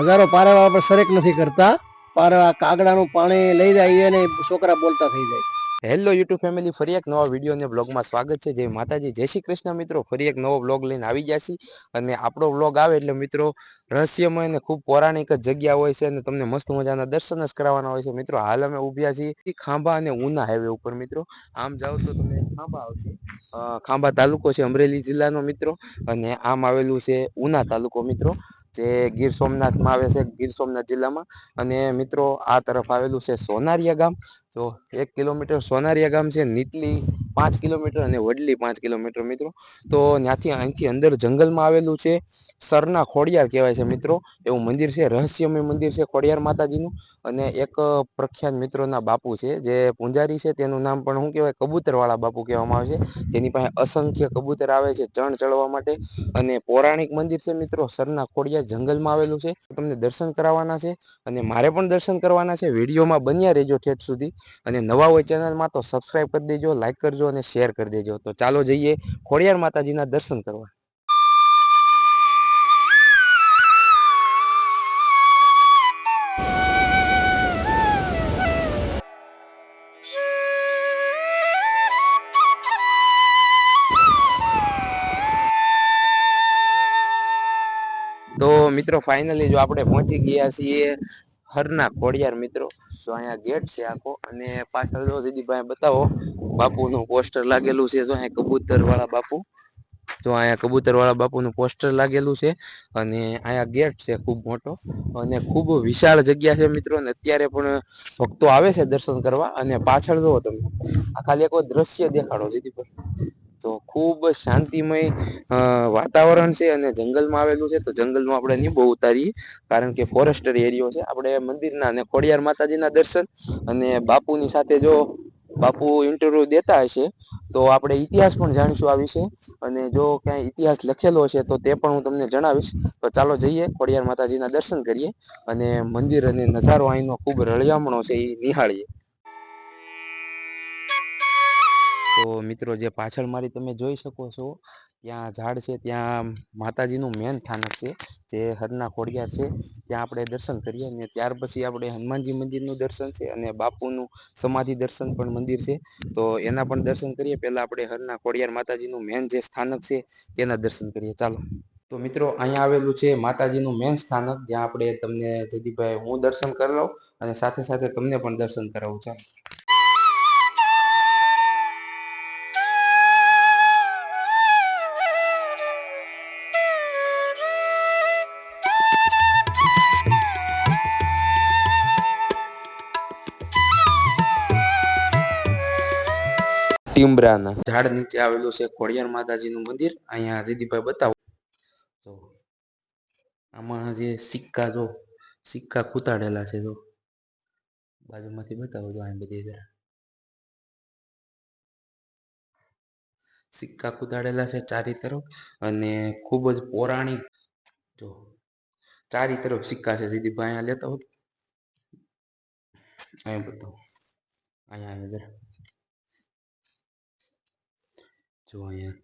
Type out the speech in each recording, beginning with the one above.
હજારો પારેવા પર સરેક નથી કરતા. પારેવા કાગડાનું પાણી લઈ જાય અને છોકરા બોલતા થઈ જાય. હેલો યુટ્યુબ ફેમિલી ફરી એક નવા વીડિયો અને બ્લોગમાં સ્વાગત છે. જય માતાજી, જય શ્રી કૃષ્ણ મિત્રો. ફરી એક નવો બ્લોગ લઈને આવી ગયા છીએ. અને આપણો બ્લોગ આવે એટલે મિત્રો, રહસ્યમય અને ખૂબ પૌરાણિક જ જગ્યા હોય છે અને તમને મસ્ત મજાના દર્શન જ કરાવવાના હોય છે. મિત્રો, હાલ અમે ઉભ્યા છીએ ખાંભા અને ઉના હાઈવે ઉપર મિત્રો. આમ જાઓ તો તમે ખાંભા આવશે. ખાંભા તાલુકો છે અમરેલી જિલ્લાનો મિત્રો. અને આમ આવેલું છે ઉના તાલુકો મિત્રો, જે ગીર સોમનાથમાં આવે છે, ગીર સોમનાથ જિલ્લામાં. અને મિત્રો, આ તરફ આવેલું છે સોનારિયા ગામ. તો એક કિલોમીટર સોનારિયા ગામ છે, નીતલી પાંચ કિલોમીટર અને વડલી પાંચ કિલોમીટર મિત્રો. તો ત્યાંથી અહીંથી અંદર જંગલમાં આવેલું છે, સરના ખોડિયાર કહેવાય છે મિત્રો. એવું મંદિર છે, રહસ્યમય મંદિર છે, ખોડિયાર માતાજીનું. અને એક પ્રખ્યાત મિત્રોના બાપુ છે, જે પૂંજારી છે, તેનું નામ પણ શું કહેવાય, કબૂતરવાળા બાપુ કહેવામાં આવે છે. તેની પાસે અસંખ્ય કબૂતર આવે છે, ચણ ચડવા માટે. અને પૌરાણિક મંદિર છે મિત્રો, સરના ખોડિયાર જંગલમાં આવેલું છે. તમને દર્શન કરાવવાના છે અને મારે પણ દર્શન કરવાના છે. વિડીયોમાં બન્યા રહેજો ઠેઠ સુધી. અને નવા હોય ચેનલમાં તો સબસ્ક્રાઇબ કરી દેજો લાઇક કરજો અને શેર કરી દેજો. તો ચાલો જઈએ ખોડિયાર માતાજીના દર્શન કરવા. તો મિત્રો ફાઇનલી જો આપણે પહોંચી ગયા છીએ હરના ખોડિયાર મિત્રો જો અહીંયા ગેટ છે આખો અને પાછળ જો દીદીભાઈ બતાવો, બાપુનું પોસ્ટર લાગેલું છે જો અહીંયા કબૂતર વાળા બાપુ. તો અહીંયા કબૂતર વાળા બાપુનું પોસ્ટર લાગેલું છે અને અહીંયા ગેટ છે ખૂબ મોટો અને ખૂબ વિશાળ જગ્યા છે મિત્રો, અને અત્યારે પણ ભક્તો આવે છે દર્શન કરવા અને પાછળ જુઓ તમે. આ ખાલી એક દ્રશ્ય દેખાડો દીદીભાઈ તો ખૂબ શાંતિમય વાતાવરણ છે અને જંગલમાં આવેલું છે. તો જંગલમાં આપણે નહીં બહુ ઉતારીએ. કારણ કે ફોરેસ્ટર એરિયો છે. આપણે મંદિરના અને ખોડિયાર માતાજીના દર્શન અને બાપુની સાથે જો બાપુ ઇન્ટરવ્યુ દેતા હશે, તો આપણે ઇતિહાસ પણ જાણીશું આ વિશે. અને જો ક્યાંય ઇતિહાસ લખેલો છે તો તે પણ હું તમને જણાવીશ. તો ચાલો જઈએ, ખોડિયાર માતાજીના દર્શન કરીએ અને મંદિર અને નજારો અહીંનો ખૂબ રળિયામણો છે, એ નિહાળીએ. તો મિત્રો જે પાછળ મારી તમે જોઈ શકો છો, ત્યાં ઝાડ છે, ત્યાં માતાજીનું મેન સ્થાનક છે, જે હરના ખોડિયાર છે, ત્યાં આપણે દર્શન કરીએ અને ત્યાર પછી આપણે હનુમાનજી મંદિરનું દર્શન છે અને બાપુનું સમાધિ દર્શન પણ મંદિર છે. તો એના પણ દર્શન કરીએ. પહેલાં આપણે હરના ખોડિયાર માતાજીનું મેન જે સ્થાનક છે, તેના દર્શન કરીએ. ચાલો. તો મિત્રો અહીંયા આવેલું છે માતાજીનું મેન સ્થાનક, જ્યાં આપણે તમને જયદીપભાઈ હું દર્શન કરી લઉં અને સાથે સાથે તમને પણ દર્શન કરાવું. ચાલો. ટીમબ્રાના ઝાડ નીચે આવેલું છે ખોડિયાર માતાજીનું મંદિર. અહીંયા દીદીભાઈ બતાવો. તો આમાં જે સિક્કા જો, સિક્કા કૂતાડેલા છે જો. બાજુમાંથી બતાવો જો અહીં બધી જરા. સિક્કા કૂતાડેલા છે ચારી તરફ અને ખૂબ જ પૌરાણિક જો ચારી તરફ સિક્કા છે. દીદીભાઈ અહીંયા લેતા હોત. અહીંયા બતાવો. અહીંયા જરા. જો અહીંયા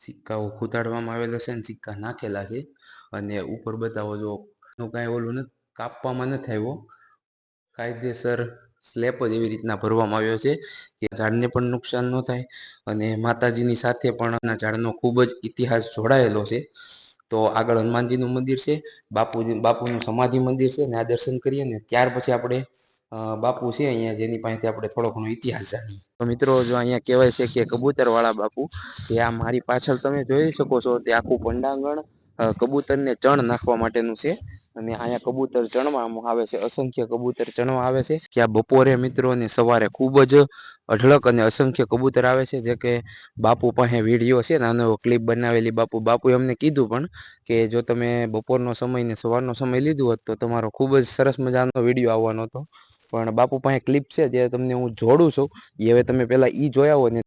સિક્કાઓ ખૂતાડવામાં આવેલા છે અને સિક્કા નાખેલા છે. અને ઉપર બતાવો જો કાંઈ ઓલું નથી, કાપવામાં નથી આવ્યો. કાયદેસર સ્લેપ જ એવી રીતના ભરવામાં આવ્યો છે કે ઝાડને પણ નુકસાન ન થાય અને માતાજીની સાથે પણ ઝાડનો ખૂબ જ ઇતિહાસ જોડાયેલો છે. તો આગળ હનુમાનજીનું મંદિર છે, બાપુજી, બાપુનું સમાધિ મંદિર છે ને આ દર્શન કરીએ ને ત્યાર પછી આપણે બાપુ છે અહીંયા, જેની પાસેથી આપણે થોડો ઘણો ઇતિહાસ જાણીએ. તો મિત્રો, જો અહીંયા કહેવાય છે કે કબૂતરવાળા બાપુ તે આ મારી પાછળ તમે જોઈ શકો છો તે આખું પંડાંગણ કબૂતરને ચણ નાખવા માટેનું છે. અને અહીંયા કબૂતર ચણવામાં આવે છે, અસંખ્ય કબૂતર ચણવા આવે છે. કે આ બપોરે મિત્રો અને સવારે ખૂબ જ અઢળક અને અસંખ્ય કબૂતર આવે છે. જે કે બાપુ પાસે વીડિયો છે નાનો એવો ક્લિપ બનાવેલી બાપુ. બાપુએ અમને કીધું પણ કે જો તમે બપોરનો સમય ને સવારનો સમય લીધું હોત તો તમારો ખૂબ જ સરસ મજાનો વીડિયો આવવાનો હતો. પણ બાપુ પાસે ક્લિપ છે જે તમને હું જોડું છું. એ હવે તમે પહેલાં ઈ જોયા હોય ને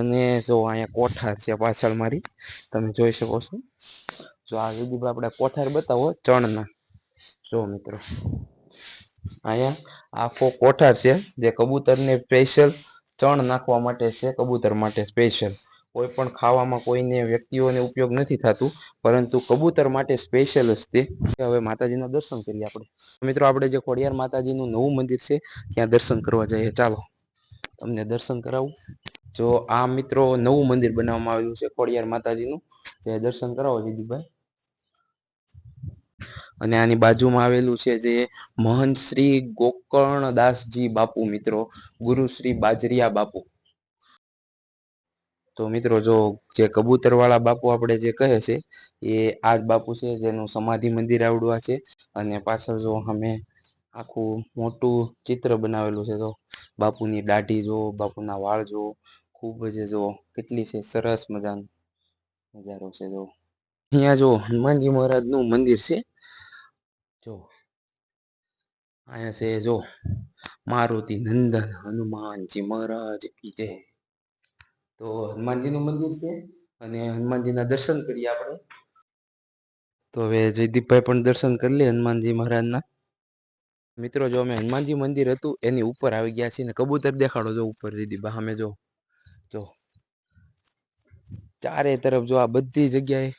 અને જો અહીંયા કોઠાર છે પાછળ મારી, તમે જોઈ શકો છો. જો આ વિધિભાઈ આપણે કોઠાર બતાવો ચણના. જો મિત્રો, અહીંયા આખો કોઠાર છે, જે કબૂતરને સ્પેશિયલ ચણ નાખવા માટે છે, કબૂતર માટે સ્પેશિયલ કોઈ પણ ખાવામાં કોઈને વ્યક્તિઓને ઉપયોગ નથી થતું, પરંતુ કબૂતર માટે સ્પેશિયલ જ તે. હવે માતાજીના દર્શન કરીએ આપણે. મિત્રો, આપણે જે ખોડિયાર માતાજીનું નવું મંદિર છે, ત્યાં દર્શન કરવા જઈએ. ચાલો, તમને દર્શન કરાવું. જો આ મિત્રો નવું મંદિર બનાવવામાં આવ્યું છે, ખોડિયાર માતાજીનું કે દર્શન કરાવો દીદીભાઈ અને આની બાજુમાં આવેલું છે જે મહંત શ્રી ગોકર્ણદાસજી બાપુ મિત્રો, ગુરુ શ્રી બાજરિયા બાપુ. તો મિત્રો જો જે કબૂતર વાળા બાપુ આપણે જે કહે છે, એ આ જ બાપુ છે જેનું સમાધિ મંદિર આવડવા છે. અને પાછળ જો અમે આખું મોટું ચિત્ર બનાવેલું છે. તો બાપુની દાઢી જો, બાપુના વાળ જો, ખૂબ જ જો કેટલી છે સરસ મજાનો નજારો છે જો. અહીંયા જો હનુમાનજી મહારાજનું મંદિર છે. જો અહીંયા છે જો મારુતિ નંદન હનુમાનજી મહારાજ કી જય. તો હનુમાનજીનું મંદિર છે અને હનુમાનજીના દર્શન કરીએ આપણે. તો હવે જયદીપભાઈ પણ દર્શન કરી લે હનુમાનજી મહારાજના. મિત્રો, જો અમે હનુમાનજી મંદિર હતું, એની ઉપર આવી ગયા છીએ ને કબૂતર દેખાડો જો ઉપર, દીદી સામે જો જો. ચારે તરફ જો આ બધી જગ્યાએ.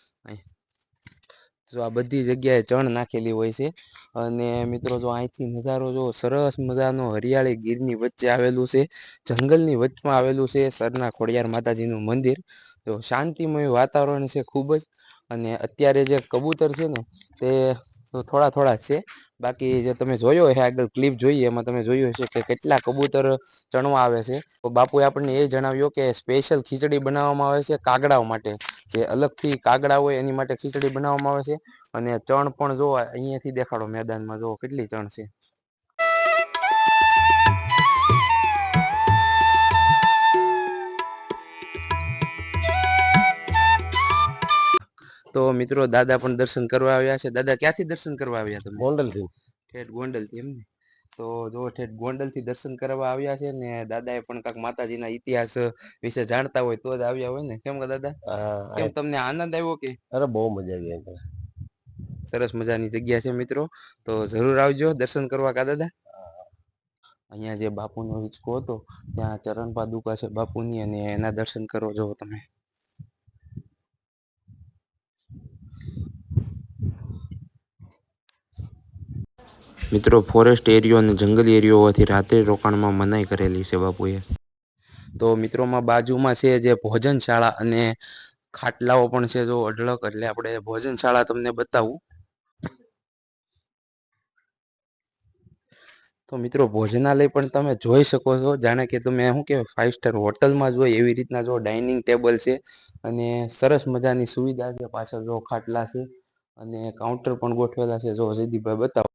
જો આ બધી જગ્યાએ ચણ નાખેલી હોય છે. અને મિત્રો, જો અહીંથી નજારો જો સરસ મજાનો હરિયાળી ગીરની વચ્ચે આવેલું છે, જંગલની વચમાં આવેલું છે સરના ખોડિયાર માતાજીનું મંદિર. જો શાંતિમય વાતાવરણ છે ખૂબ જ. અને અત્યારે જે કબૂતર છે ને, તે થોડા થોડા છે બાકી જે તમે જોયો હશે આગળ ક્લિપ જોઈએ, એમાં તમે જોયું હશે કે કેટલા કબૂતર ચણવા આવે છે. તો બાપુએ આપણને એ જણાવ્યું કે સ્પેશિયલ ખીચડી બનાવવામાં આવે છે કાગડાઓ માટે. જે અલગથી કાગડા હોય એની માટે ખીચડી બનાવવામાં આવે છે. અને ચણ પણ જો અહીંયાથી દેખાડો મેદાનમાં, જો કેટલી ચણ છે. તો મિત્રો દાદા પણ દર્શન કરવા આવ્યા છે. દાદા ક્યાંથી દર્શન કરવા આવ્યા તમે? ગોંડલથી. ઠેઠ ગોંડલથી એમને તો જો ઠેઠ ગોંડલથી દર્શન કરવા આવ્યા છે ને દાદાએ પણ કાંક માતાજીના ઇતિહાસ વિશે જાણતા હોય તો જ આવ્યા હોય ને. કેમ કે દાદા? કેમ તમને આનંદ આવ્યો કે? અરે બહુ મજા આવી સરસ મજાની જગ્યા છે મિત્રો. તો જરૂર આવજો દર્શન કરવા કા દાદા? અહીંયા જે બાપુનો હિંચકો હતો ત્યાં ચરણ પાદુકા છે બાપુની અને એના દર્શન કરો જો તમે. મિત્રો ફોરેસ્ટ એરિયો અને જંગલી એરિયો હોવાથી રાત્રે રોકાણમાં મનાઈ કરેલી છે બાપુએ. તો મિત્રોમાં બાજુમાં છે જે ભોજનશાળા અને ખાટલાઓ પણ છે, જો અઢળક એટલે આપણે ભોજનશાળા તમને બતાવું. તો મિત્રો, ભોજનાલય પણ તમે જોઈ શકો છો. જાણે કે તમે શું કે ફાઇવ સ્ટાર હોટલમાં જ હોય એવી રીતના જો ડાઇનિંગ ટેબલ છે અને સરસ મજાની સુવિધા છે પાછળ જો ખાટલા છે અને કાઉન્ટર પણ ગોઠવેલા છે. જો જયદીપભાઈ બતાવો.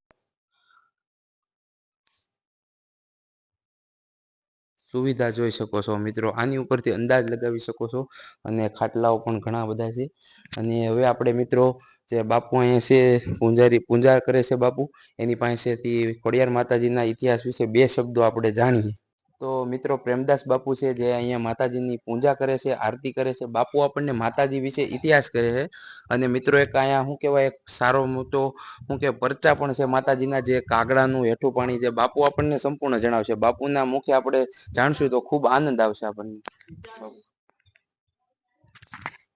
સુવિધા જોઈ શકો છો. મિત્રો, આની ઉપરથી અંદાજ લગાવી શકો છો અને ખાટલાઓ પણ ઘણા બધા છે. અને હવે આપણે મિત્રો, જે બાપુ અહીંયા છે, પૂંજારી, પૂંજાર કરે છે બાપુ, એની પાસેથી ખોડિયાર માતાજીના ઇતિહાસ વિશે બે શબ્દો આપણે જાણીએ. તો મિત્રો પ્રેમદાસ બાપુ છે, જે અહીંયા માતાજીની પૂજા કરે છે, આરતી કરે છે. બાપુ આપણને માતાજી વિશે ઇતિહાસ કહે છે. અને મિત્રો એક અહીંયા શું કહેવાય, એક સારો મોટો શું કે પરચા પણ છે માતાજીના, જે કાગડાનું હેઠું પાણી જે બાપુ આપણને સંપૂર્ણ જણાવશે. બાપુના મુખે આપણે જાણશું તો ખૂબ આનંદ આવશે આપણને.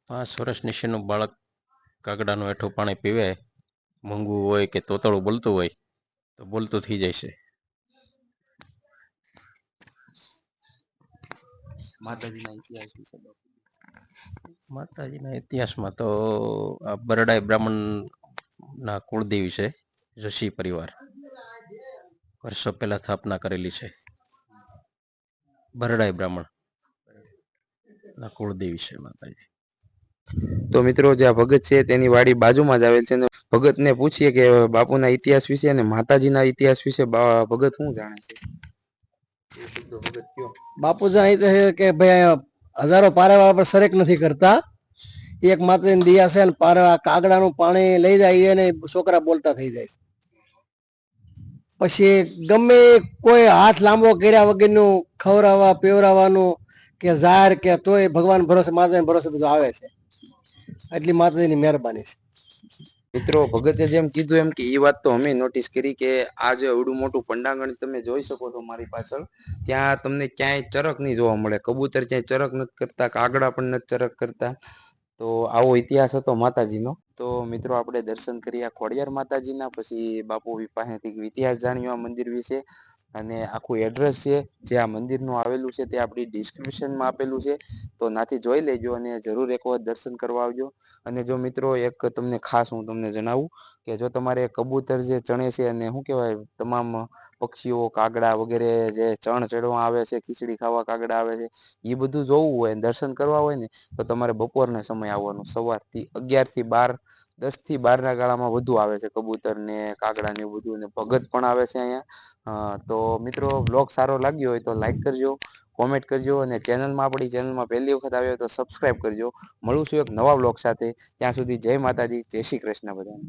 પાંચ વર્ષ નીચેનું બાળક કાગડાનું હેઠું પાણી પીવે, મૂંગું હોય કે તોતળું બોલતું હોય, તો બોલતું થઈ જાય છે. માતાજીના ઇતિહાસ વિશે માતાજીના ઇતિહાસમાં તો આ બરડાઈ બ્રાહ્મણના કુળદેવી છે ઋષિ પરિવાર. વર્ષો પહેલા સ્થાપના કરેલી છે. બરડાઈ બ્રાહ્મણ ના કુળદેવી છે માતાજી. તો મિત્રો જે આ ભગત છે તેની વાડી બાજુમાં જ આવેલ છે અને ભગતને પૂછીએ કે બાપુના ઇતિહાસ વિશે અને માતાજીના ઇતિહાસ વિશે ભગત શું જાણે છે? એ શબ્દો ભગત કયો બાપુ અહીં છે કે ભાઈ હજારો પારેવા પર સરેક નથી કરતા. એક માત્ર દિયા છે ને પારેવા કાગડાનું પાણી લઈ જાય અને છોકરા બોલતા થઈ જાય. પછી ગમે કોઈ હાથ લાંબો કર્યા વગરનું ખવડાવવા પીવરાવાનું કે ઝાર કે તોય ભગવાન ભરોસે માતાજી ભરોસે બધું આવે છે. એટલી માતાજીની મહેરબાની છે. મિત્રો, ભગતે જેમ કીધું એમ કે એ વાત તો અમે નોટિસ કરી કે આ જે અવડું મોટું પંડાંગણ તમે જોઈ શકો છો મારી પાછળ, ત્યાં તમને ક્યાંય ચરક નહીં જોવા મળે. કબૂતર ક્યાંય ચરક નથી કરતા, કાગડા પણ નથી ચરક કરતા. તો આવો ઇતિહાસ હતો માતાજીનો. તો મિત્રો, આપણે દર્શન કર્યા ખોડિયાર માતાજીના, પછી બાપુ પાસેથી ઇતિહાસ જાણ્યો આ મંદિર વિશે. અને આખું એડ્રેસ છે, જે આ મંદિરનું આવેલું છે, તે આપણી ડિસ્ક્રિપ્શનમાં આપેલું છે. તો નાથી જોઈ લેજો અને જરૂર એક વખત દર્શન કરવા આવજો. અને જો મિત્રો, એક તમને ખાસ હું તમને જણાવું કે જો તમારે કબૂતર જે ચણે છે અને શું કહેવાય, તમામ પક્ષીઓ, કાગડા વગેરે જે ચણ ચડવા આવે છે, ખીચડી ખાવા કાગડા આવે છે એ બધું જોવું હોય દર્શન કરવા હોય ને, તો તમારે બપોરના સમય આવવાનો, સવારથી અગિયારથી બાર દસથી બારના ગાળામાં વધુ આવે છે કબૂતર ને કાગડા ને બધું ને ભગત પણ આવે છે અહીંયા. તો મિત્રો બ્લોગ સારો લાગ્યો હોય તો લાઈક કરજો કોમેન્ટ કરજો અને ચેનલમાં આપણી ચેનલમાં પહેલી વખત આવ્યો તો સબસ્ક્રાઈબ કરજો. મળું છું એક નવા બ્લોગ સાથે. ત્યાં સુધી જય માતાજી, જય શ્રી કૃષ્ણ બધાને.